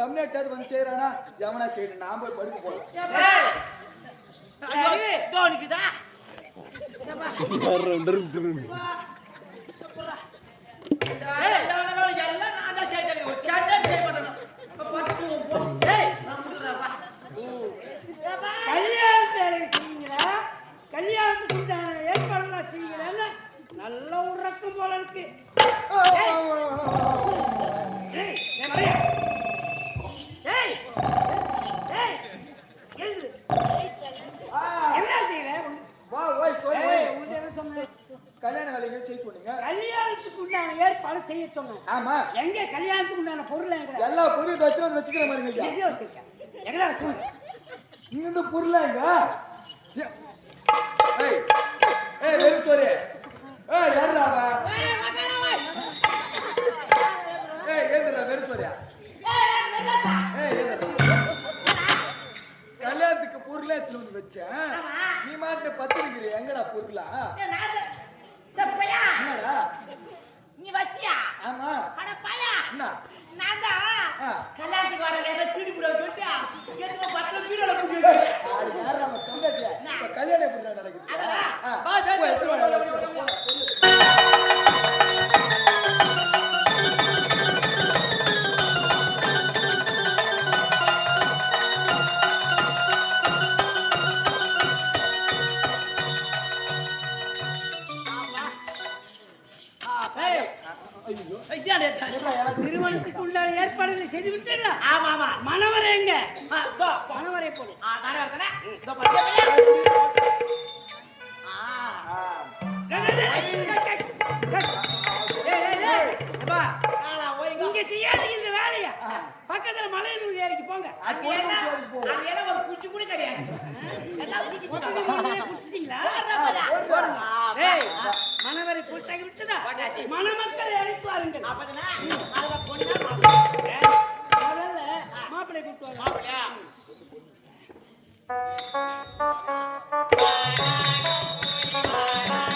கம்யூனிட்டாவது வந்து செய்யறானா எவனா செய்யணும் நான் போய் படுக்க போறேன் ஐயோ, தோணிக்குதா ஏய், எல்லாம் நான் தான் செய்தேன். ஒரு கேட்டே செய்ய மாட்டேன். இப்ப பாட்டு போ, போ. ஏய், நான் முடிக்கிறேன், வா. ஏப்பா. கல்யாண வேலை செய்யுங்களா கல்யாணத்துக்கு உண்டான ஏற்பாடுலாம் செய்யுங்களான்னு நல்ல உறக்கம் போல இருக்கு ஏய், ஏன் வரையா? ஏய், ஏய், எழுந்திரு. என்ன செய்யற? வா ஓய் போய் ஏய், ஓய் உன்கிட்ட என்ன சொன்னேன்? கல்யாண வேலைகள் செய்ய சொன்னீங்க கல்யாணத்துக்கு உண்டான ஏற்பாடு செய்ய சொன்னேன் ஆமா எங்க கல்யாணத்துக்கு உண்டான பொருள் எங்க எல்லா பொருளும் வச்சு வந்து வச்சுக்கிற மாதிரி ஐயா எங்க வச்சிருக்க எங்கடா வச்சிருக்க இங்க? இருந்து பொருளாங்க ஏய் ஏய் வெறும் சோறு ஏய் யாருடா அவன்? ஏய், ஏந்திரா வெறும் சோறியா ஏய், ஏந்திரா. கல்யாணத்துக்கு பொருளே எடுத்துட்டு வந்து வச்சேன். நீ மாட்டு பத்து நிக்கிற எங்கடா பொருளா? என்னடா? நீ வச்சியா? ஆமா. அட பையா. நான் தான். கல்யாணத்துக்கு வர நேரம் திருடி போட சொல்லிட்டு எதுக்கு பத்து பீரோல புடி வச்சு அது யாரு அவன் தங்கச்சியா இப்ப கல்யாணம் எப்படி நடக்குது? அப்பா. இங்க செய்யாதீங்க இந்த வேலைய. பக்கத்துல மலையில இருந்து ஏறிக்கு போங்க. எல்லாம் ஒரு குச்சி கூட கிடையாது. குடிச்சிட்டீங்களா? மணவரை கூட்டாகி விட்டதா. மணமக்களை அதுல பொண்ணா மாப்பிள்ளை. முதல்ல வாங்க. மாப்பிள்ளையா? ஏய்,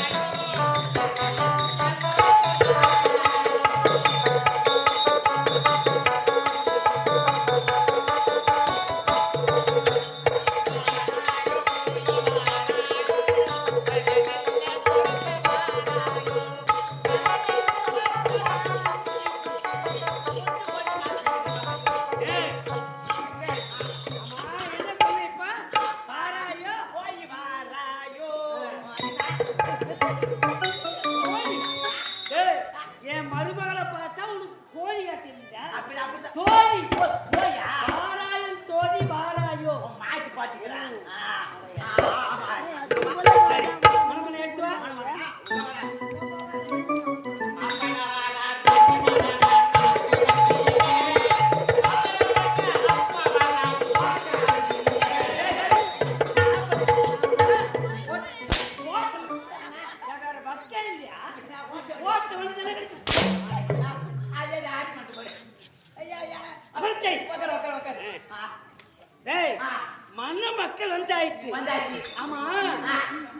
ஆமா.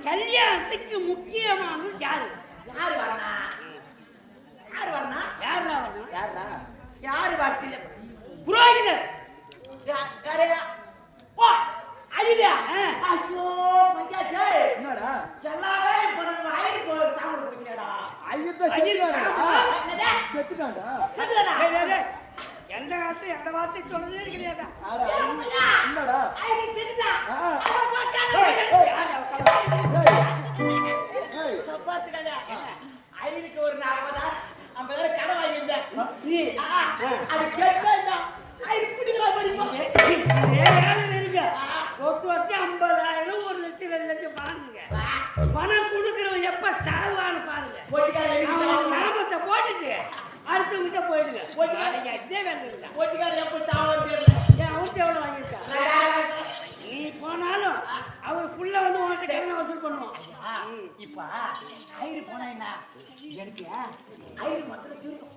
கல்யாணத்துக்கு முக்கியமானது யாரு யாரு வரனா? யாரு வரனா? யாருடா வரணும் யாருடா? யாரு வரத்தில்லை? புரோகிதர் யா- யாரு? ஓ, அழுதா? ஆ. ஐயோ, பையா, டேய். என்னடா எல்லா வேலையும் பண்ணணும். ஐயரு போ, போறீங்களாடா? ஐயத்தான் ஐயர் செத்துட்டான்டா என்னது? செத்துட்டான்டா செத்துடா? எந்த காலத்து எந்த வார்த்தை சொன்னதே கிடையாதா. ஐயருக்கு ஒரு நாற்பதாயிரம், ஐம்பதாயிரம் கடன் வாங்கியிருந்தேன். நீ அது கேட்கவே இல்லை. ஐயரு பிடிக்கிறா பாருப்பா. இதே வேலையில இருங்க ஒட்டு வருஷம் ஐம்பதாயிரம் ஒரு லட்சம் ரெண்டு லட்சம் பாருங்க பணம் கொடுக்குறவன் எப்ப சாவான்னு பாருங்க போட்டிக்கார அவன் எழுதி லாபத்தை போட்டுட்டு அடுத்தவங்கிட்ட போயிடுங்க. போட்டுக்காரங்க இதே வேலை இல்லை. போட்டிக்கார எப்ப சாவன்னு தெரியல. ஏன் அவர்கிட்ட எவ்வளோ வாங்கியிருக்கா. நீ போனாலும் அவர் புள்ள வந்து உனக்கு கடன் வசூல் பண்ணுவான். இப்ப ஐயரு போனா என்ன? எனக்கு ஐயரு மொத்தம் தீர்க்கும்.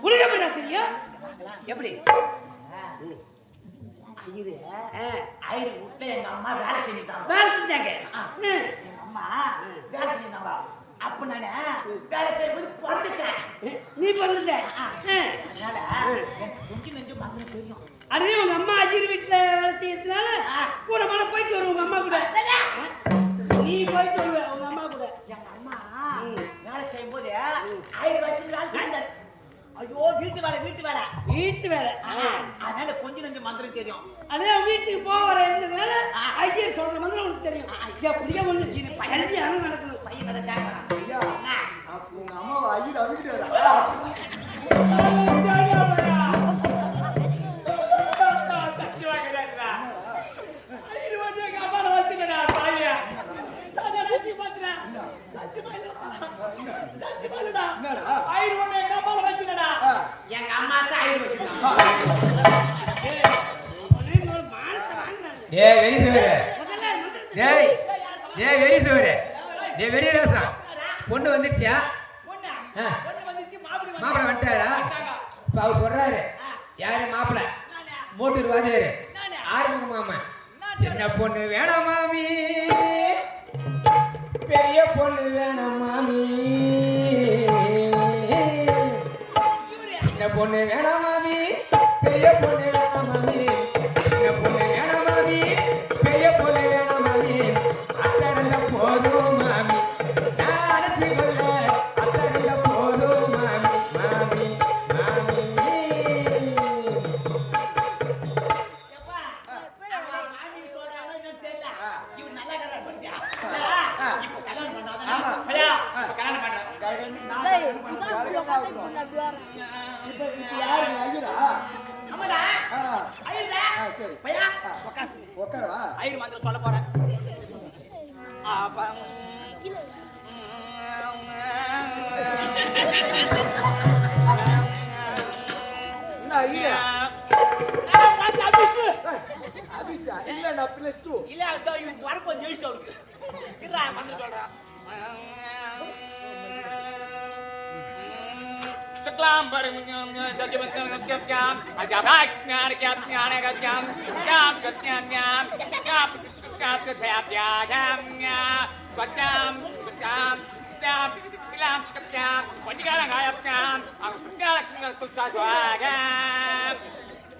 உனக்கு எப்படி தெரியும் எப்படி? ஆ, ஐயரு வீட்டுல எங்க அம்மா வேலை செஞ்சுட்டாங்க. வேலை செஞ்சாங்க. ம். எங்க அம்மா வேலை செஞ்சுட்டாங்க அப்ப நானு வேலை செய்யும்போது பிறந்துட்டேன். நீ பண்ணுத அதனால கொஞ்சம் நெஞ்சம் மறந்து தெரியும். அதே உங்க அம்மா அஜிர் வீட்டுல வேலை செய்யறதுனால கூட மேல போயிட்டு வரும் உங்க அம்மா கூட. நீ போயிட்டு வருவ உங்க அம்மா கூட. எங்க அம்மா வேலை செய்யும்போது ஆயிரம் வச்சு வேலை செஞ்சாரு ஐயோ வீட்டு வேலை வீட்டு வேலை. வீட்டு வேலை. அதனால கொஞ்சம் நெஞ்சம் மந்திரம் தெரியும். அதே வீட்டுக்கு போக வர இருந்ததுனால ஐயர் சொல்ற மாதிரி உனக்கு தெரியும். எப்படியா ஒண்ணு. இது கல்யாணம் நடக்கணும் பையன் உங்க அம்மாவை ஐயா அவிக்கிட்டு ஏ வெரி சோறு ஏய் டேய் வெரி சோறு டேய் வெரி ராசா. பொண்ணு வந்துடுச்சா ஆ. மாப்பிள்ளை வந்துட்டாரா. இப்போ அவர் சொல்றாரு. யாரு மாப்பிள்ளை? மோட்டூர் வாதியாரு ஆறுமுக மாமா. சின்ன பொண்ணு வேணாம் மாமி. பெரிய பொண்ணு வேணாம் மாமி. சின்ன பொண்ணு வேணாம் மாமி. பெரிய பொண்ணு என்ன ஐயா அபிஷா இல்ல நான் பிளஸ் டூ இல்ல அதோ இவன் வரப்போது ஜெயிச்சு அவருக்கு இல்ல வந்து சொல்றேன்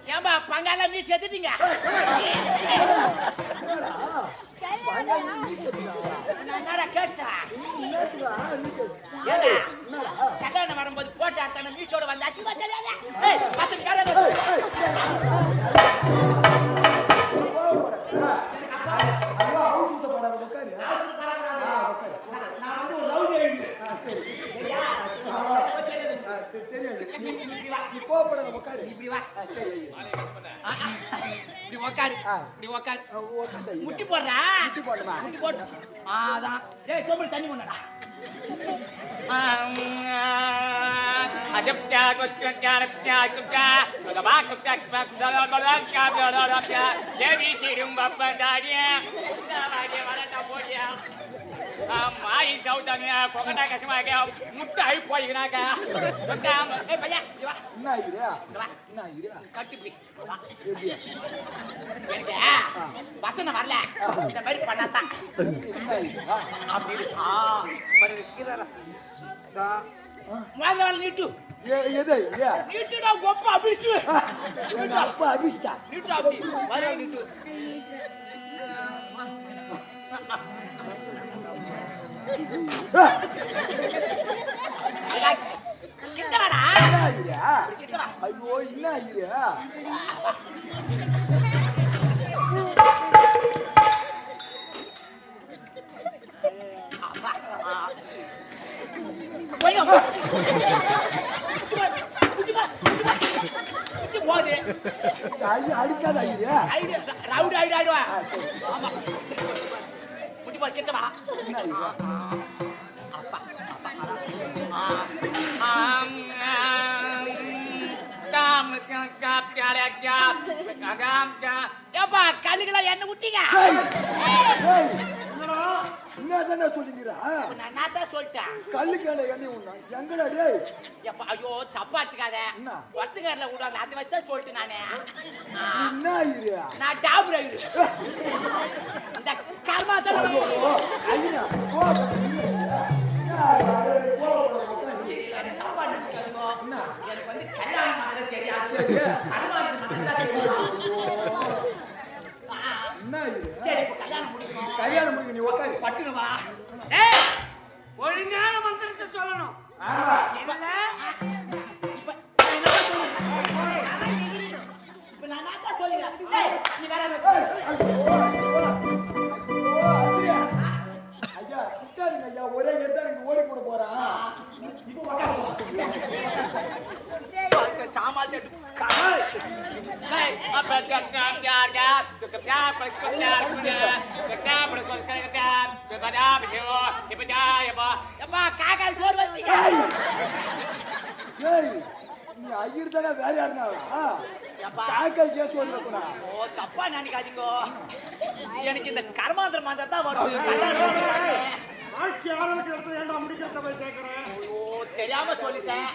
ஏம்பா பங்காள நீ செத்துட்டீங்க கல்யாணம் வரும்போது போட்டு அத்தனை வந்தாச்சு பத்து ஐயோ அவுட் ஊத்த படாத உட்காரு நான் வந்து ஒரு ரவுடி எழுதி ஆ, சரி ஆ, தெ- தெரியும் நீ கோவப்படாத உட்காரு இப்படி வா. சரி. இப்படி ஐயா. முட்டி போடுறா. முட்டி போடுமா? முட்டி போடு. ஆ, அதான் டேய் தோம்பல் தண்ணி கொண்டடா மாறி சவுத்தாங்க கொகட்டா கசமாக முட்டை ஆகி போய்க்கிறாங்க ஏ பையா வா. என்ன ஆகிறியா என்ன ஆகிறியா கட்டிப்பி எனக்கு வசனம் வரல. இந்த மாதிரி பண்ணாதான். அப்படி வாங்க நீட்டு. எது? நீட்டு நான் கொப்ப அபிஷ்டு. அப்பா அபிஷ்டா? நீட்டு அப்படி. வர நீட்டு. ஐயோ என்ன ஐயா. அடிக்காத ரவுடி ஐடி ஆயிடுவா ஆமா. முட்டி போய் கிட்ட வா என்ன ஆகிறியா ஏப்பா கல்லுகளா என்ன விட்டீங்க என்னதானே சொல்லிக்கிறா நான் தான் சொல்லிட்டேன் கல்லு கேள என்ன உண்ணா எங்கடா டேய்? எப்பா ஐயோ தப்பா எடுத்துக்காத. ஒத்துக்காரல விடாது வச்சு தான் சொல்லிட்டு நானே. என்ன நான் டாப் ரைடு இந்த கர்மா தான் ஒழுங்கான மந்திரத்தை சொல்லணும். இல்ல இப்ப நான் தான் சொல்லுங்க நீ வேற ஒரே கேட்டா எனக்கு ஓடி போட போறான் சாமான் ராஜா பிஷேவோ இப்பஜா எப்பா எப்பா காக்கா சோறு வச்சிங்க ஏய் நீ ஐயர் தானே வேற யாருனா காக்கா கேட்டு வந்துடா ஓ தப்பா நினைக்காதீங்க எனக்கு இந்த கர்மாந்திர மாந்தர் தான் வரும் வாழ்க்கை ஆரம்பிக்கிற முடிக்கிறத போய் சேர்க்கிறேன் தெரியாம சொல்லிட்டேன்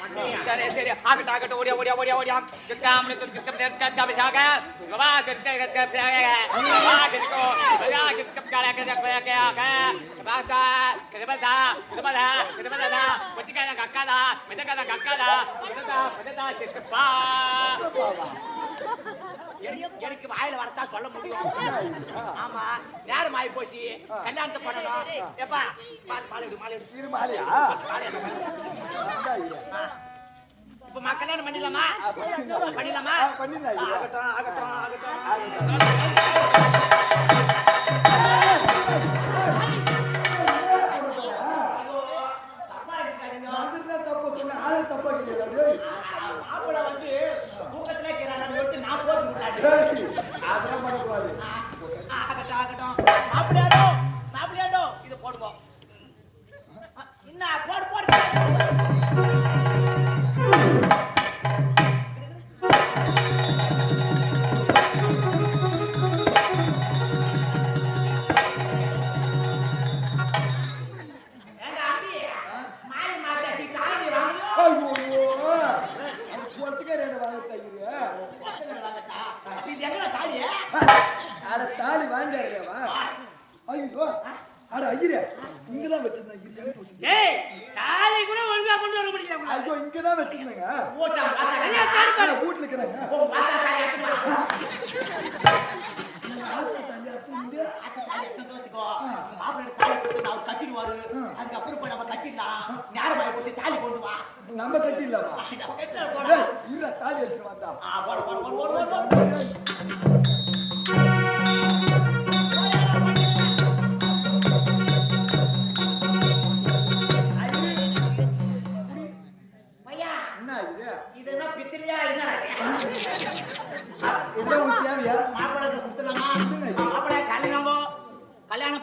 சரி சரி ஆகட்டும் ஆகட்டும் ஓடியா ஓடியா ஓடியா ஓடியா கக்காதா கக்காதா கக்காதா எனக்கு வாயில வரத்தா சொல்ல முடியும். ஆமா நேரம் ஆகி போச்சு கல்யாணத்தை பண்ணணும். எப்பா மாலை எடு மாலை எடு. மாலையா? இப்பமா கல்யாணம் பண்ணிடலாமா? பண்ணிடலாமா? பண்ணிடலாம் ஆகட்டும் ஆகட்டும் ஆகட்டும். ஆகட்டும்.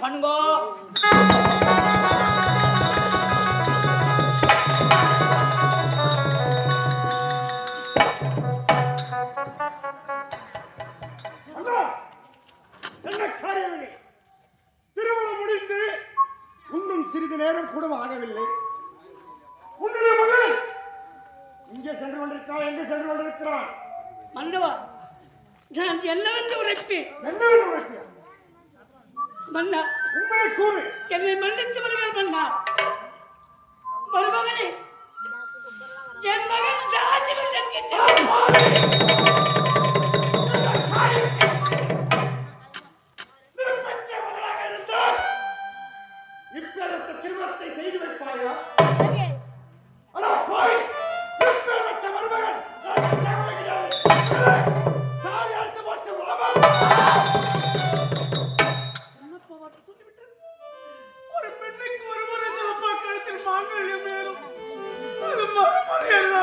욕하는 거. முடித்து விடுவேன் மன்னா மருமகளே என் மகன் ராஜபுரன் கிட்ட.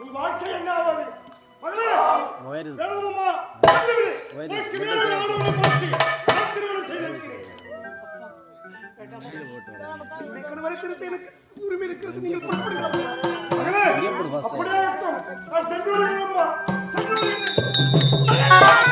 உன் வாழ்க்கை என்ன ஆகாது? மகளே வேணுமா உனக்கு மேலே ஆளுநரை மாற்றி நான் திருமணம் செய்திருக்கிறேன். என்னை கணவரை திருத்த எனக்கு உரிமை இருக்கிறது. நீங்கள் மகளே அப்படியே நான் சென்று வருகிறேன் சென்று வருகிறேன்